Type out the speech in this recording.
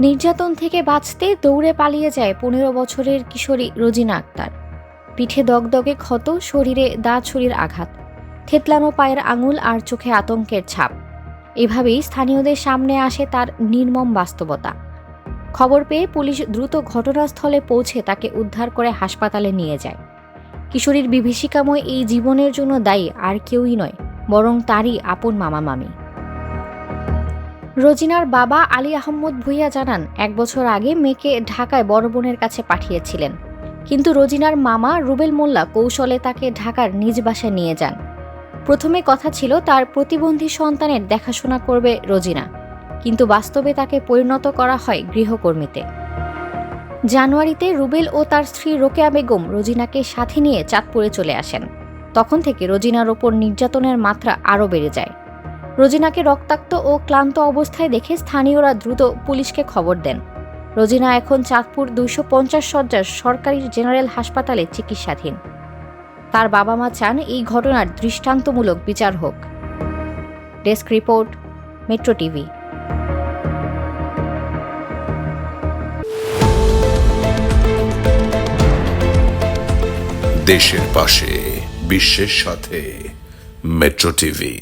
নির্যাতন থেকে বাঁচতে দৌড়ে পালিয়ে যায় পনেরো বছরের কিশোরী রোজিনা আক্তার। পিঠে দগদগে ক্ষত, শরীরে দা ছুরির আঘাত। থেতলানো পায়ের আঙুল আর চোখে আতঙ্কের ছাপ। এভাবেই স্থানীয়দের সামনে আসে তার নির্মম বাস্তবতা। খবর পেয়ে পুলিশ দ্রুত ঘটনাস্থলে পৌঁছে তাকে উদ্ধার করে হাসপাতালে নিয়ে যায়। কিশোরীর বিভীষিকাময় এই জীবনের জন্য দায়ী আর কেউই নয়, বরং তারই আপন মামা মামি রোজিনার বাবা আলী আহম্মদ ভুইয়া জানান, এক বছর আগে মেয়েকে ঢাকায় বড় বোনের কাছে পাঠিয়েছিলেন। কিন্তু রোজিনার মামা রুবেল মোল্লা কৌশলে তাকে ঢাকার নিজ বাসায় নিয়ে যান। প্রথমে কথা ছিল তার প্রতিবন্ধী সন্তানের দেখাশোনা করবে রোজিনা। কিন্তু বাস্তবে তাকে পরিণত করা হয় গৃহকর্মীতে। জানুয়ারিতে রুবেল ও তার স্ত্রী রোকেয়া বেগম রোজিনাকে সাথে নিয়ে চাঁদপুরে চলে আসেন। তখন থেকে রোজিনার ওপর নির্যাতনের মাত্রা আরও বেড়ে যায়। রোজিনাকে রক্তাক্ত ও ক্লান্ত অবস্থায় দেখে স্থানীয়রা দ্রুত পুলিশকে খবর দেন। রোজিনা এখন চাঁদপুর দুইশো পঞ্চাশ শয্যার সরকারি জেনারেল হাসপাতালে চিকিৎসাধীন। তার বাবা মা চান এই ঘটনার দৃষ্টান্তমূলক বিচার হোক। Desk report, Metro TV. দেশের পাশে, বিশ্বের সাথে, মেট্রো টিভি।